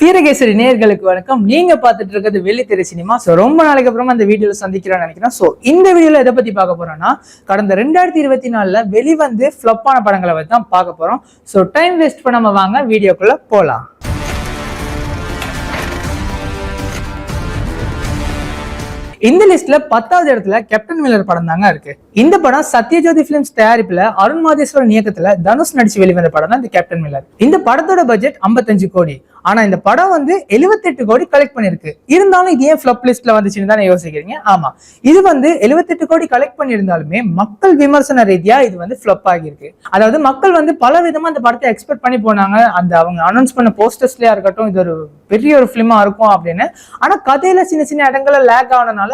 வீரகேசரி நேர்களுக்கு வணக்கம். நீங்க பாத்துட்டு இருக்கிறது வெள்ளித்திரை சினிமா. ஸோ ரொம்ப நாளைக்கு அப்புறமா அந்த வீடியோல சந்திக்கிறேன்னு நினைக்கிறேன். ஸோ இந்த வீடியோல எதை பத்தி பார்க்க போறோம்னா கடந்த ரெண்டாயிரத்தி இருபத்தி நாலுல வெளிவந்து ஃப்ளப்பான படங்களை பத்தி தான் பார்க்க போறோம். ஸோ டைம் வேஸ்ட் பண்ணாம வாங்க வீடியோக்குள்ள போலாம். இந்த லிஸ்ட்ல பத்தாவது இடத்துல கேப்டன் மில்லர் படம் தாங்க இருக்கு. இந்த படம் சத்யஜோதி பிலிம்ஸ் தயாரிப்புல அருண் மாதேஸ்வரன் இயக்கத்துல தனுஷ் நடிச்சு வெளிவந்த படம் தான் இந்த கேப்டன் மில்லர் இந்த படத்தோட பட்ஜெட் 55 கோடி. ஆனா இந்த படம் வந்து 78 கோடி கலெக்ட் பண்ணிருக்கு. இருந்தாலும் இது ஏன் ஃபிளப் லிஸ்ட்ல வந்துச்சுன்னு தானே யோசிக்கிறீங்க? ஆமா. இது வந்து 78 கோடி கலெக்ட் பண்ணியிருந்தாலுமே மக்கள் விமர்சன ரீதியா இது வந்து ஃபிளப் ஆகியிருக்கு. அதாவது மக்கள் வந்து பல விதமா அந்த படத்தை எக்ஸ்பெக்ட் பண்ணி போனாங்க. அந்த அவங்க அனௌன்ஸ் பண்ண போஸ்டர்ஸ்லயா இருக்கட்டும் இது ஒரு பெரிய ஒரு ஃபிலிமா இருக்கும் அப்படின்னு. ஆனா கதையில சின்ன சின்ன இடங்கள்ல லேக் ஆனதுனால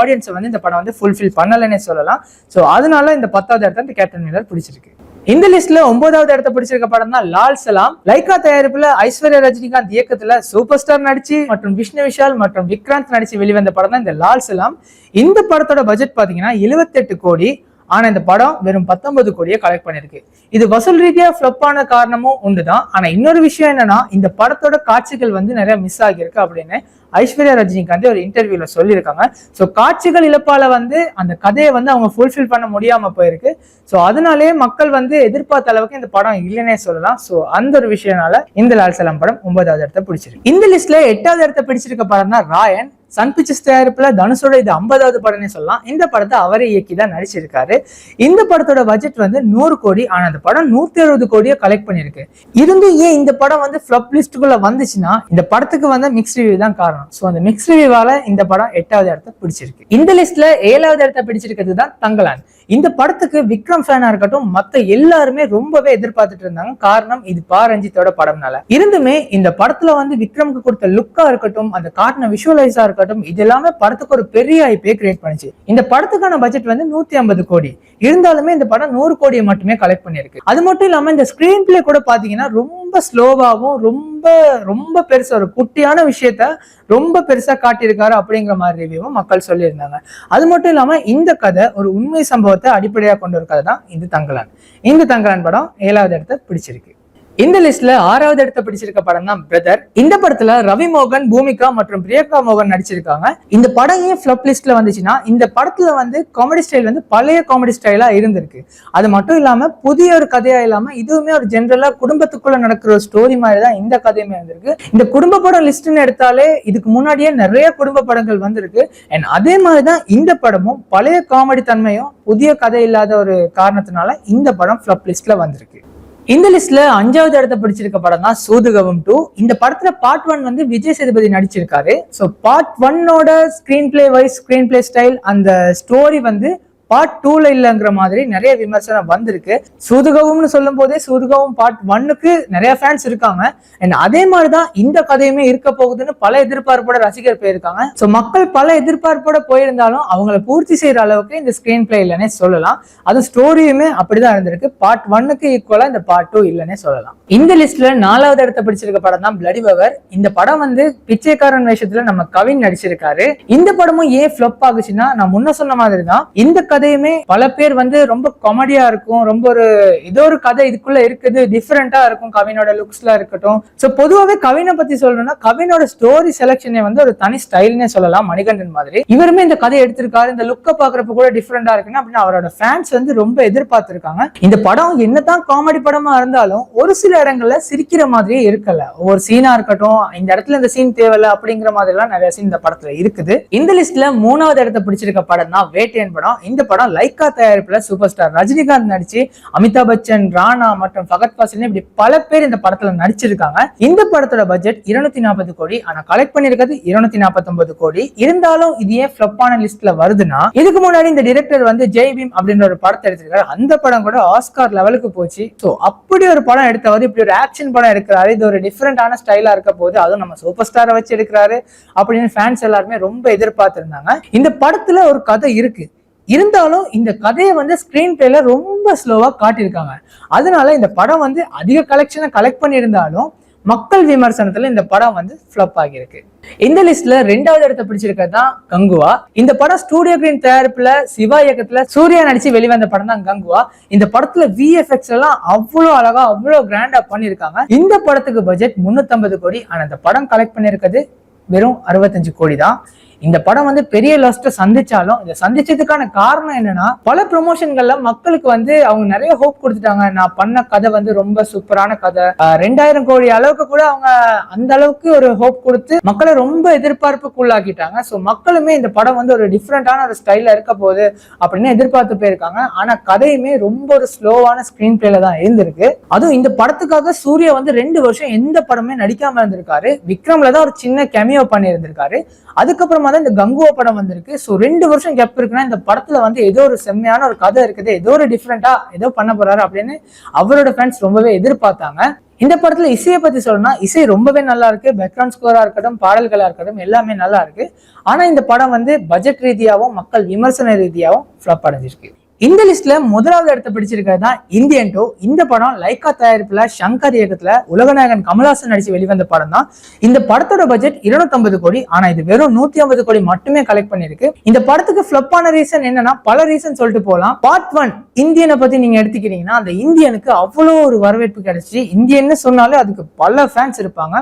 ஆடியன்ஸை வந்து இந்த படம் வந்து ஃபுல்ஃபில் பண்ணலைன்னே சொல்லலாம். ஸோ அதனால இந்த பத்தாவது இடத்த இந்த கேப்டன் மில்லர் பிடிச்சிருக்கு. இந்த லிஸ்ட்ல ஒன்பதாவது இடத்த பிடிச்சிருக்க படம் தான் லால் சலாம். லைகா தயாரிப்புல ஐஸ்வர்யா ரஜினிகாந்த் இயக்கத்துல சூப்பர் ஸ்டார் நடிச்சு மற்றும் விஷ்ணு விஷால் மற்றும் விக்ராந்த் நடிச்சு வெளிவந்த படம் தான் இந்த லால் சலாம். இந்த படத்தோட பட்ஜெட் பாத்தீங்கன்னா 78 கோடி. ஆனா இந்த படம் வெறும் 19 கோடியை கலெக்ட் பண்ணிருக்கு. இது வசூல் ரீதியா ஃபிளப் ஆன காரணமும் உண்டுதான். ஆனா இன்னொரு விஷயம் என்னன்னா இந்த படத்தோட காட்சிகள் வந்து நிறைய மிஸ் ஆகியிருக்கு அப்படின்னு ஐஸ்வர்யா ரஜினிகாந்த் ஒரு இன்டர்வியூல சொல்லியிருக்காங்க. ஸோ காட்சிகள் இழப்பால வந்து அந்த கதையை வந்து அவங்க ஃபுல்ஃபில் பண்ண முடியாம போயிருக்கு. ஸோ அதனாலேயே மக்கள் வந்து எதிர்பார்த்த அளவுக்கு இந்த படம் இல்லைன்னே சொல்லலாம். ஸோ அந்த ஒரு விஷயம்னால இந்த லால் சலாம் படம் ஒன்பதாவது இடத்த பிடிச்சிருக்கு. இந்த லிஸ்ட்ல எட்டாவது இடத்த பிடிச்சிருக்க படம் தான் ராயன் சன் பிக்சர்ஸ் தயாரிப்புல தனுஷோட இது ஐம்பதாவது படம்னே சொல்லலாம். இந்த படத்தை அவரே இயக்கி தான் நடிச்சிருக்காரு. இந்த படத்தோட பட்ஜெட் வந்து நூறு கோடி ஆனா அந்த படம் நூத்தி அறுபது கோடியை கலெக்ட் பண்ணிருக்கு இருந்து ஏன் இந்த படம் வந்து ஃபிளப் லிஸ்ட்டுக்குள்ள வந்துச்சுன்னா இந்த படத்துக்கு வந்து மிக்ஸ் ரிவ்யூ தான் காரணம். ஸோ அந்த மிக்ஸ் ரிவ்யூவால இந்த படம் எட்டாவது இடத்த பிடிச்சிருக்கு. இந்த லிஸ்ட்ல ஏழாவது இடத்த பிடிச்சிருக்கிறது தான் தங்கலான். இந்த படத்துக்கு விக்ரம் ஃபேனா இருக்கட்டும் மத்த எல்லாருமே ரொம்பவே எதிர்பார்த்துட்டு இருந்தாங்க. காரணம் இது பா ரஞ்சித்தோட படம்னால. இருந்துமே இந்த படத்துல வந்து விக்ரம்க்கு கொடுத்த லுக்கா இருக்கட்டும் அந்த காட்டின விஷுவலைஸா இருக்கட்டும் இது எல்லாமே படத்துக்கு ஒரு பெரிய ஐப்பே கிரியேட் பண்ணுச்சு. இந்த படத்துக்கான பட்ஜெட் வந்து நூத்தி ஐம்பது கோடி. இருந்தாலுமே இந்த படம் நூறு கோடியை மட்டுமே கலெக்ட் பண்ணிருக்கு அது மட்டும் இல்லாம இந்த ஸ்கிரீன் பிளே கூட பாத்தீங்கன்னா ரொம்ப ஸ்லோவாகவும் ரொம்ப ரொம்ப ரொம்ப பெருசா ஒரு குட்டியான விஷயத்த ரொம்ப பெருசா காட்டியிருக்காரு அப்படிங்கிற மாதிரி ரிவ்யூவும் மக்கள் சொல்லியிருந்தாங்க. அது மட்டும் இல்லாம இந்த கதை ஒரு உண்மை சம்பவத்தை அடிப்படையாக கொண்டு ஒரு கதை தான் இந்த தங்கலான். இந்த தங்கலான் படம் ஏழாவது இடத்த பிடிச்சிருக்கு. இந்த லிஸ்ட்ல ஆறாவது இடத்த பிடிச்சிருக்க படம் தான் பிரதர் இந்த படத்துல ரவி மோகன் பூமிகா மற்றும் பிரியங்கா மோகன் நடிச்சிருக்காங்க. இந்த படம் ஏன் ஃபிளப் லிஸ்ட்ல வந்துச்சுன்னா இந்த படத்துல வந்து காமெடி ஸ்டைல் வந்து பழைய காமெடி ஸ்டைலா இருந்திருக்கு. அது மட்டும் இல்லாம புதிய ஒரு கதையா இல்லாம இதுவுமே ஒரு ஜென்ரலா குடும்பத்துக்குள்ள நடக்கிற ஒரு ஸ்டோரி மாதிரி தான் இந்த கதையுமே வந்திருக்கு. இந்த குடும்ப படம் லிஸ்ட்னு எடுத்தாலே இதுக்கு முன்னாடியே நிறைய குடும்ப படங்கள் வந்திருக்கு. அண்ட் அதே மாதிரி தான் இந்த படமும் பழைய காமெடி தன்மையும் புதிய கதை இல்லாத ஒரு காரணத்தினால இந்த படம் ஃபிளப் லிஸ்ட்ல வந்திருக்கு. இந்த லிஸ்ட்ல அஞ்சாவது இடத்த பிடிச்சிருக்க படம் தான் சூதுகவம் டூ. இந்த படத்துல பார்ட் ஒன் வந்து விஜய் சேதுபதி நடிச்சிருக்காரு. ஸோ பார்ட் ஒன்னோட screen play wise screen play style அந்த ஸ்டோரி வந்து பார்ட் டூல இல்லைங்கிற மாதிரி நிறைய விமர்சனம் வந்திருக்கு. சூதுகவும்னு சொல்லும் போதே சூதுகவும் பார்ட் ஒன்னுக்கு நிறைய ஃபேன்ஸ் இருக்காங்க. அண்ட் அதே மாதிரிதான் இந்த கதையுமே இருக்க போகுதுன்னு பல எதிர்பார்ப்போட ரசிகர் போயிருக்காங்க. ஸோ மக்கள் பல எதிர்பார்ப்போட போயிருந்தாலும் அவங்கள பூர்த்தி செய்யற அளவுக்கு இந்த ஸ்கிரீன் பிளே இல்லைன்னே சொல்லலாம். அது ஸ்டோரியுமே அப்படிதான் இருந்திருக்கு. பார்ட் ஒன்னுக்கு ஈக்குவலா இந்த பார்ட் டூ இல்லைன்னே சொல்லலாம். இந்த லிஸ்ட்ல நாலாவது இடத்த பிடிச்சிருக்க படம் தான் பிளடி பவர் இந்த படம் வந்து பிச்சைக்காரன் வேஷத்துல நம்ம கவின் நடிச்சிருக்காரு. இந்த படமும் ஏன் ஃபிளப் ஆகுச்சுன்னா நான் முன்ன சொன்ன மாதிரி தான் இந்த கதையுமே பல பேர் வந்து ரொம்ப காமெடியா இருக்கும். ரொம்ப ஒரு ஏதோ ஒரு கதை இதுக்குள்ள இருக்குது. டிஃப்ரெண்டா இருக்கும் கவினோட லுக்ஸ்ல இருக்கட்டும். ஸோ பொதுவாகவே கவினை பத்தி சொல்லணும்னா கவினோட ஸ்டோரி செலக்ஷனே வந்து ஒரு தனி ஸ்டைல்னே சொல்லலாம். மணிகண்டன் மாதிரி. இவருமே இந்த கதையை எடுத்திருக்காரு. இந்த லுக்கை பாக்குறப்ப கூட டிஃப்ரெண்டா இருக்குன்னு அப்படின்னு அவரோட ஃபேன்ஸ் வந்து ரொம்ப எதிர்பார்த்திருக்காங்க. இந்த படம் என்னதான் காமெடி படமா இருந்தாலும் ஒரு சில இடங்கள்ல சிரிக்கிற மாதிரியே இருக்கல. ஒரு சீனா இருக்கட்டும் இந்த இடத்துல இந்த சீன் தேவையில்ல அப்படிங்கிற மாதிரி எல்லாம் நிறைய சீன் இந்த படத்துல இருக்குது. இந்த லிஸ்ட்ல மூணாவது இடத்த பிடிச்சிருக்க படம் தான் வேட்டையன் படம். இந்த படம் லைக்கா தயாரிப்புல சூப்பர் ஸ்டார். ரஜினிகாந்த் நடிச்சு அமிதாப் பச்சன் ராணா மற்றும் ஃபகத் ஃபாசில் இப்படி பல பேர் இந்த படத்துல நடிச்சிருக்காங்க. இந்த படத்தோட பட்ஜெட் இருநூத்தி நாற்பது கோடி. ஆனா கலெக்ட் பண்ணிருக்கிறது இருநூத்தி நாற்பத்தி கோடி. இருந்தாலும் இது ஏன் ஃபிளப்பான லிஸ்ட்ல வருதுன்னா இதுக்கு முன்னாடி இந்த டிரெக்டர் வந்து ஜெய் பீம் அப்படின்ற ஒரு படத்தை எடுத்திருக்காரு. அந்த படம் கூட ஆஸ்கார் லெவலுக்கு போச்சு. ஸோ அப்படி ஒரு படம் எடுத்தவர் இப்படி ஒரு ஆக்ஷன் படம் எடுக்கிறாரு. இது ஒரு டிஃப்ரெண்டான ஸ்டைலா இருக்க போது அதுவும் நம்ம சூப்பர் ஸ்டாரை வச்சு எடுக்கிறாரு அப்படின்னு ஃபேன்ஸ் எல்லாருமே ரொம்ப எதிர்பார்த்திருந்தாங்க. இந்த படத்துல ஒரு கதை இருக்கு. இருந்தாலும் இந்த கதையை வந்து ஸ்க்ரீன் பிளேல ரொம்ப ஸ்லோவாக காட்டியிருக்காங்க. அதனால இந்த படம் வந்து அதிக கலெக்ஷனை கலெக்ட் பண்ணியிருந்தாலும் மக்கள் விமர்சனத்துல இந்த படம் வந்து ஃபிளப் ஆகியிருக்கு. இந்த லிஸ்ட்ல ரெண்டாவது இடத்தை பிடிச்சிருக்கிறது தான் கங்குவா. இந்த படம் ஸ்டூடியோ கிரீன் தயாரிப்புல சிவா இயக்கத்துல சூர்யா நடிச்சு வெளிவந்த படம் தான் கங்குவா. இந்த படத்துல விஎஃப்எக்ஸ் எல்லாம் அவ்வளோ அழகா அவ்வளோ கிராண்டா பண்ணியிருக்காங்க. இந்த படத்துக்கு பட்ஜெட் 350 கோடி. ஆனா இந்த படம் கலெக்ட் பண்ணிருக்கிறது வெறும் அறுபத்தஞ்சு கோடி தான். இந்த படம் வந்து பெரிய லாஸ்ட்டை சந்திச்சாலும் இதை சந்திச்சதுக்கான காரணம் என்னன்னா பல ப்ரொமோஷன்கள்ல மக்களுக்கு வந்து அவங்க நிறைய ஹோப் கொடுத்துட்டாங்க. நான் பண்ண கதை வந்து ரொம்ப சூப்பரான கதை. ரெண்டாயிரம் கோடி அளவுக்கு கூட அவங்க அந்த அளவுக்கு ஒரு ஹோப் கொடுத்து மக்களை ரொம்ப எதிர்பார்ப்புக்குள்ளாக்கிட்டாங்க ஸோ மக்களுமே இந்த படம் வந்து ஒரு டிஃப்ரெண்டான ஒரு ஸ்டைல இருக்க போகுது அப்படின்னு எதிர்பார்த்து போயிருக்காங்க. ஆனா கதையுமே ரொம்ப ஒரு ஸ்லோவான ஸ்கிரீன் பிளேல தான் இருந்திருக்கு. அதுவும் இந்த படத்துக்காக சூர்யா வந்து ரெண்டு வருஷம் எந்த படமே நடிக்காம இருந்திருக்காரு. விக்ரம்ல தான் ஒரு சின்ன கெமியோ பண்ணி இருந்திருக்காரு அதுக்கப்புறமா தான் இந்த கங்குவா படம் வந்திருக்கு. ஸோ ரெண்டு வருஷம் கேப் இருக்குன்னா இந்த படத்துல வந்து ஏதோ ஒரு செம்மையான ஒரு கதை இருக்குது. ஏதோ ஒரு டிஃப்ரெண்டா ஏதோ பண்ண போறாரு அப்படின்னு அவரோட ஃபேன்ஸ் ரொம்பவே எதிர்பார்த்தாங்க. இந்த படத்துல இசையை பத்தி சொல்லணும்னா இசை ரொம்பவே நல்லா இருக்கு. பேக்ரவுண்ட் ஸ்கோரா இருக்கட்டும் பாடல்களா இருக்கட்டும் எல்லாமே நல்லா இருக்கு. ஆனா இந்த படம் வந்து பட்ஜெட் ரீதியாகவும் மக்கள் விமர்சன ரீதியாகவும் ஃபிளப் அடைஞ்சிருக்கு. இந்த லிஸ்ட்ல முதலாவது இடத்தை பிடிச்சிருக்கிறது தான் இந்தியன் டூ. இந்த படம் லைக்கா தயாரிப்புல சங்கர் இயக்கத்துல உலகநாயகன் கமல்ஹாசன் நடிச்சு வெளிவந்த படம் தான். இந்த படத்தோட பட்ஜெட் 250 கோடி. ஆனா இது வெறும் 150 கோடி மட்டுமே கலெக்ட் பண்ணிருக்கு இந்த படத்துக்கு ஃபிளப் ஆன ரீசன் என்னன்னா பல ரீசன் சொல்லிட்டு போகலாம் பார்ட் ஒன் இந்தியனை பத்தி நீங்க எடுத்துக்கிட்டீங்கன்னா அந்த இந்தியனுக்கு அவ்வளோ ஒரு வரவேற்பு கிடைச்சி இந்தியன்னு சொன்னாலே அதுக்கு பல ஃபேன்ஸ் இருப்பாங்க.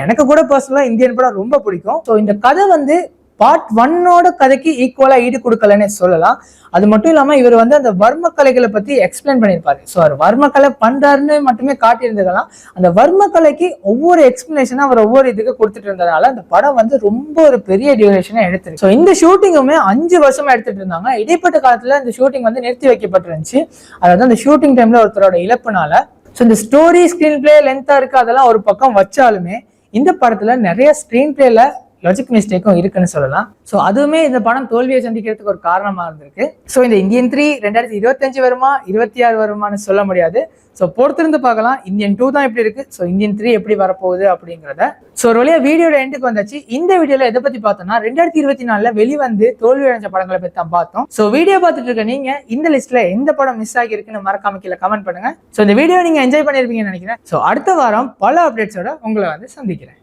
எனக்கு கூட பர்சனலா இந்தியன் படம் ரொம்ப பிடிக்கும். ஸோ இந்த கதை வந்து பார்ட் ஒன்னோட கதைக்கு ஈக்குவலா ஈடு கொடுக்கலன்னு சொல்லலாம். அது மட்டும் இல்லாம இவர் வந்து அந்த வர்ம கலைகளை பத்தி எக்ஸ்பிளைன் பண்ணியிருப்பாரு. ஸோ அவர் வர்ம கலை பண்றாருன்னு மட்டுமே காட்டியிருந்துக்கலாம் அந்த வர்ம கலைக்கு ஒவ்வொரு எக்ஸ்பிளனேஷனா அவர் ஒவ்வொரு இதுக்கு கொடுத்துட்டு இருந்ததுனால அந்த படம் வந்து ரொம்ப ஒரு பெரிய டியூரேஷனை எடுத்துருக்கு. ஸோ இந்த ஷூட்டிங்குமே அஞ்சு வருஷமா எடுத்துட்டு இருந்தாங்க. இடைப்பட்ட காலத்துல இந்த ஷூட்டிங் வந்து நிறுத்தி வைக்கப்பட்டிருந்துச்சு. அதாவது அந்த ஷூட்டிங் டைம்ல ஒருத்தரோட இழப்புனால. ஸோ இந்த ஸ்டோரி ஸ்கிரீன் பிளே லென்த்தா இருக்கு அதெல்லாம் ஒரு பக்கம் வச்சாலுமே இந்த படத்துல நிறைய ஸ்கிரீன் பிளேல லாஜிக் மிஸ்டேக்கும் இருக்குன்னு சொல்லலாம். ஸோ அதுவுமே இந்த படம் தோல்வியை சந்திக்கிறதுக்கு ஒரு காரணமாக இருந்திருக்கு. ஸோ இந்த இந்தியன் த்ரீ ரெண்டாயிரத்தி இருபத்தஞ்சு வருமா இருபத்தி ஆறு வருமான்னு சொல்ல முடியாது. ஸோ பொறுத்திருந்து பார்க்கலாம். இந்தியன் டூ தான் எப்படி இருக்கு? ஸோ இந்தியன் த்ரீ எப்படி வரப்போகுது அப்படிங்கிறத. ஸோ ஒரு வழியாக வீடியோட எண்டுக்கு வந்தாச்சு. இந்த வீடியோவில் எதை பற்றி பார்த்தோம்னா ரெண்டாயிரத்தி இருபத்தி நாலுல வெளிவந்து தோல்வி அடைஞ்ச படங்களை பற்றி தான் பார்த்தோம். ஸோ வீடியோ பார்த்துட்டு இருக்க நீங்கள் இந்த லிஸ்ட்டில் எந்த படம் மிஸ் ஆகியிருக்குன்னு மறக்காம கீழே கமெண்ட் பண்ணுங்க. ஸோ இந்த வீடியோ நீங்கள் என்ஜாய் பண்ணிருப்பீங்கன்னு நினைக்கிறேன். ஸோ அடுத்த வாரம் பல அப்டேட்ஸோட உங்களை வந்து சந்திக்கிறேன்.